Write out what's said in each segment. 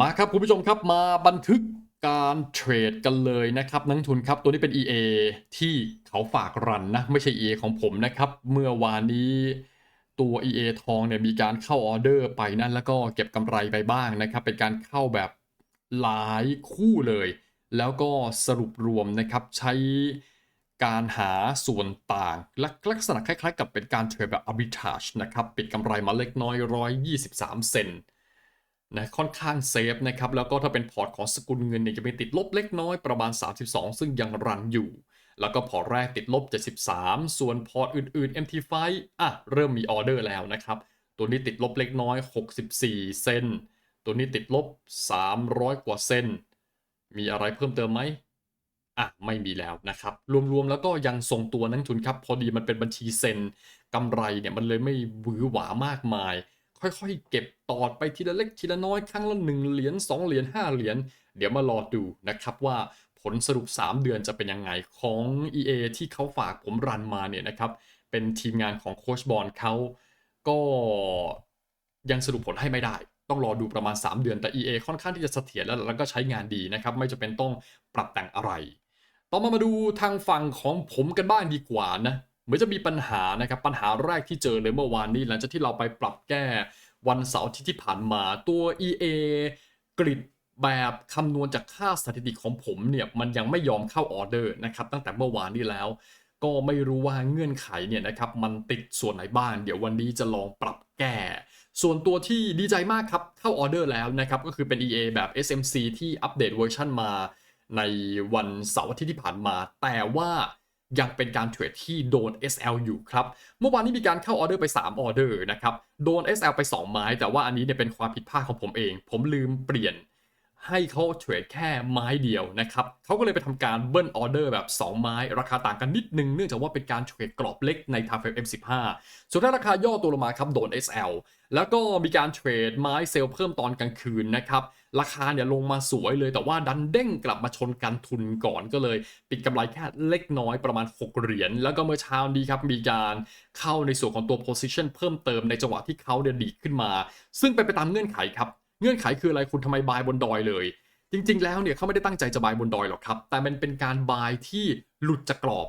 มาครับคุณผู้ชมครับมาบันทึกการเทรดกันเลยนะครับนักทุนครับตัวนี้เป็น EA ที่เขาฝากรันนะไม่ใช่ EA ของผมนะครับ เมื่อวานนี้ตัว EA ทองเนี่ยมีการเข้าออเดอร์ไปนั่นแล้วก็เก็บกำไรไปบ้างนะครับ เป็นการเข้าแบบหลายคู่เลย แล้วก็สรุปรวมนะครับใช้การหาส่วนต่างล,ลักษณะคล้ายๆ กับเป็นการเทรดแบบ arbitrage นะครับปิดกำไรมาเล็กน้อย 123 เซนต์ นะค่อนข้างเซฟนะครับ แล้วก็ถ้าเป็นพอร์ตของสกุลเงินเนี่ยจะเป็นติดลบเล็กน้อยประมาณ 32 ซึ่งยังรันอยู่ แล้วก็พอร์ตแรกติดลบ 73 ส่วนพอร์ตอื่นๆ MT5 อะเริ่มมีออเดอร์แล้วนะครับ ตัวนี้ติดลบเล็กน้อย 64 เซนตัวนี้ติดลบ 300 กว่าเซนมีอะไรเพิ่มเติมไหมอะไม่มีแล้วนะครับ รวมๆแล้วก็ยังทรงตัวนักทุนครับ พอดีมันเป็นบัญชีเซนกำไรเนี่ยมันเลยไม่หวือหวามากมาย ค่อยๆ เก็บตอดไปทีละเล็กทีละน้อยครั้งละ1เหรียญ2เหรียญ5เหรียญเดี๋ยวมารอดูนะครับว่าผลสรุป 3 เดือนจะเป็นยังไงของ EA ที่เขาฝากผมรันมาเนี่ยนะครับ เป็นทีมงานของโคชบอลเขาก็ยังสรุปผลให้ไม่ได้ ต้องรอดูประมาณ 3 เดือนแต่ EA ค่อนข้างที่จะเสถียรแล้วแล้วก็ใช้งานดีนะครับ ไม่จะเป็นต้องปรับแต่งอะไร ต่อมามาดูทางฝั่งของผมกันบ้างดีกว่านะ เหมือนจะมีปัญหานะครับปัญหาแรกที่เจอเลยเมื่อวานนี้หลังจากที่เราไปปรับแก้วันเสาร์ที่ที่ผ่านมาตัว EA กริดแบบคำนวณจากค่าสถิติของผมเนี่ยมันยังไม่ยอมเข้าออเดอร์นะครับตั้งแต่เมื่อวานนี้แล้ว ก็ไม่รู้ว่าเงื่อนไขเนี่ยนะครับมันติดส่วนไหนบ้าง เดี๋ยววันนี้จะลองปรับแก้ ส่วนตัวที่ดีใจมากครับเข้าออเดอร์แล้วนะครับก็คือเป็น EA แบบ SMC ที่อัปเดตเวอร์ชันมาในวันเสาร์ที่ผ่านมา แต่ว่า ยังเป็นการเทรดที่โดน SL อยู่ครับ เมื่อวานนี้มีการเข้าออเดอร์ไป 3 ออเดอร์นะครับ โดน SL ไป 2 ไม้ แต่ว่าอันนี้เนี่ยเป็นความผิดพลาดของผมเอง ผมลืมเปลี่ยน ให้เขาเทรดแค่ไม้เดียวนะครับเขาก็เลยไปทำการเบิ้ลออเดอร์แบบ 2 ไม้ ราคาต่างกันนิดนึง เนื่องจากว่าเป็นการเทรดกรอบเล็กใน Time Frame M15 ส่วนถ้าราคาย่อตัวลงมาครับโดน SL แล้วก็มีการเทรดไม้เซลล์เพิ่มตอนกลางคืนนะครับ ราคาเนี่ยลงมาสวยเลยแต่ว่าดันเด้งกลับมาชนกันทุนก่อนก็เลย ปิดกำไรแค่เล็กน้อยประมาณ 6 เหรียญ แล้วก็เมื่อเช้านี้ครับ มีการเข้าในส่วนของตัว position เพิ่มเติมในจังหวะที่เขาเนี่ยดีขึ้นมา ซึ่งเป็นไปตามเงื่อนไขครับ เงื่อนไขคืออะไรคุณทำไมบายบนดอยเลย จริง ๆ แล้วเนี่ยเขาไม่ได้ตั้งใจจะบายบนดอยหรอกครับ แต่มันเป็นการบายที่หลุดจากกรอบ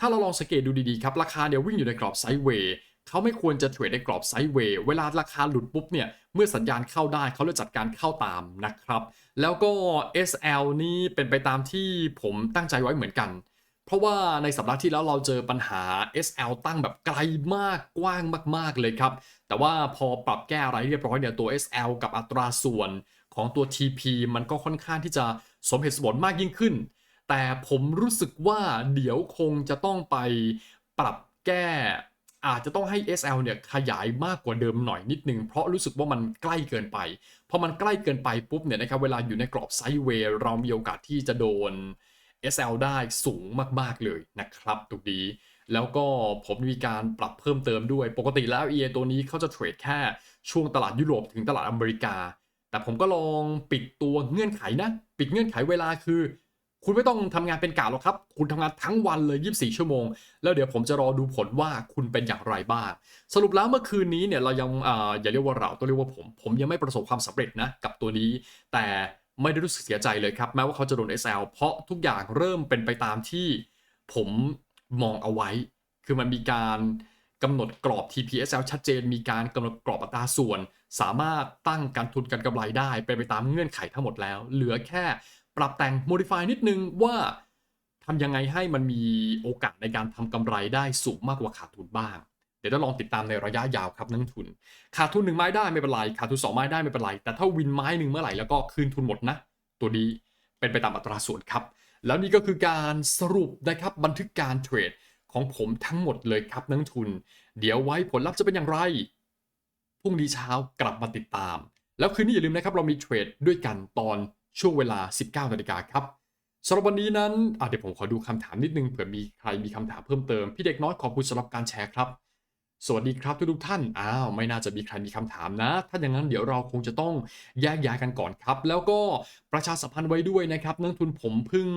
ถ้าเราลองสังเกตดูดีๆครับราคาเนี่ยวิ่งอยู่ในกรอบไซด์เวย์เขาไม่ควรจะเทรดในกรอบไซด์เวย์เวลาราคาหลุดปุ๊บเนี่ยเมื่อสัญญาณเข้าได้เขาเลยจัดการเข้าตามนะครับ แล้วก็ SL นี่เป็นไปตามที่ผมตั้งใจไว้เหมือนกัน เพราะว่าในสัปดาห์ที่แล้วเราเจอปัญหา SL ตั้งแบบไกลมากกว้างมาก ๆ เลยครับ แต่ว่าพอปรับแก้อะไรเรียบร้อยเนี่ยตัว SL กับอัตราส่วนของตัว TP มันก็ค่อนข้างที่จะสมเหตุสมผลมากยิ่งขึ้น แต่ผมรู้สึกว่าเดี๋ยวคงจะต้องไปปรับแก้อาจจะต้องให้ SL เนี่ยขยายมากกว่าเดิมหน่อยนิดนึง เพราะรู้สึกว่ามันใกล้เกินไป พอมันใกล้เกินไปปุ๊บเนี่ยนะครับเวลาอยู่ในกรอบไซด์เวย์เรามีโอกาสที่จะโดน SL ได้สูงมากๆเลยนะครับตรงนี้แล้วก็ผมมีการปรับเพิ่มเติมด้วย ปกติแล้ว EA ตัวนี้เขาจะเทรดแค่ช่วงตลาดยุโรปถึงตลาดอเมริกา แต่ผมก็ลองปิดตัวเงื่อนไขนะ ปิดเงื่อนไขเวลาคือ คุณไม่ต้องทำงานเป็นกะหรอกครับ คุณทำงานทั้งวันเลย 24 ชั่วโมง แล้วเดี๋ยวผมจะรอดูผลว่าคุณเป็นอย่างไรบ้าง สรุปแล้วเมื่อคืนนี้เนี่ยเรายังอ่าอย่าเรียกว่าเราต้องเรียกว่าผม ผมยังไม่ประสบความสำเร็จนะกับตัวนี้ แต่ ไม่ได้รู้สึกเสียใจเลยครับ แม้ว่าเขาจะโดน SL เพราะทุกอย่างเริ่มเป็นไปตามที่ผมมองเอาไว้ คือมันมีการกำหนดกรอบ TPSL ชัดเจน มีการกำหนดกรอบอัตราส่วน สามารถตั้งการทุนการกำไรได้เป็นไปตามเงื่อนไขทั้งหมดแล้ว เหลือแค่ปรับแต่ง modify นิดนึงว่าทำยังไงให้มันมีโอกาสในการทำกำไรได้สูงมากกว่าขาดทุนบ้าง เดี๋ยวจะลองติดตามในระยะยาวครับนักลงทุน ขาดทุนหนึ่งไม้ได้ไม่เป็นไร ขาดทุนสองไม้ได้ไม่เป็นไร แต่ถ้าวินไม้หนึ่งเมื่อไหร่แล้วก็คืนทุนหมดนะ ตัวนี้เป็นไปตามอัตราส่วนครับ แล้วนี่ก็คือการสรุปนะครับบันทึกการเทรดของผมทั้งหมดเลยครับนักลงทุน เดี๋ยวไว้ผลลัพธ์จะเป็นอย่างไร พรุ่งนี้เช้ากลับมาติดตาม แล้วคืนนี้อย่าลืมนะครับเรามีเทรดด้วยกันตอนช่วงเวลา 19นาฬิกาครับสำหรับวันนี้นั้นเดี๋ยวผมขอดูคำถามนิดนึงเผื่อมีใครมีคำถามเพิ่มเติม พี่เด็กน้อยขอบคุณสำหรับการแชร์ครับ สวัสดีครับทุกๆท่าน อ้าว ไม่น่าจะมีใครมีคำถามนะ ถ้าอย่างนั้นเดี๋ยวเราคงจะต้องแยกย้ายกันก่อนครับ แล้วก็ประชาสัมพันธ์ไว้ด้วยนะครับนักลงทุนผมเพิ่ง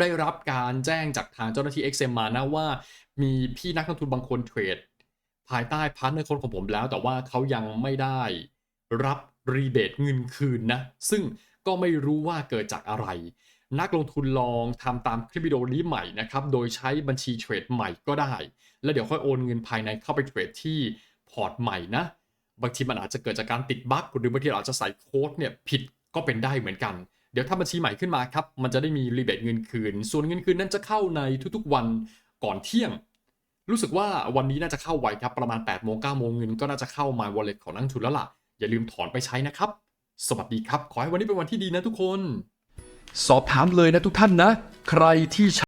ได้รับการแจ้งจากทางเจ้าหน้าที่ XM มานะว่า มีพี่นักลงทุนบางคนเทรด ภายใต้พาร์ทเนอร์คนของผมแล้ว แต่ว่าเขายังไม่ได้รับรีเบทเงินคืนนะ ซึ่งก็ไม่รู้ว่าเกิดจากอะไร นักลงทุนลองทำตามคลิปวิดีโอนี้ใหม่นะครับ โดยใช้บัญชีเทรดใหม่ก็ได้ แล้วเดี๋ยวค่อยโอนเงินภายในเข้าไปเทรดที่พอร์ตใหม่นะ บางทีมันอาจจะเกิดจากการติดบั๊กหรือบางทีเราอาจจะใส่โค้ดเนี่ยผิดก็เป็นได้เหมือนกัน เดี๋ยวถ้าบัญชีใหม่ขึ้นมาครับ มันจะได้มีรีเบทเงินคืน ส่วนเงินคืนนั้นจะเข้าในทุกๆวันก่อนเที่ยง รู้สึกว่าวันนี้น่าจะเข้าไวครับ ประมาณ8โมง9โมงเงินก็น่าจะเข้ามา wallet ของนักลงทุนแล้วล่ะ อย่าลืมถอนไปใช้นะครับ สวัสดีครับ ขอให้วันนี้เป็นวันที่ดีนะทุกคน สอบถามเลยนะทุกท่านนะ ใครที่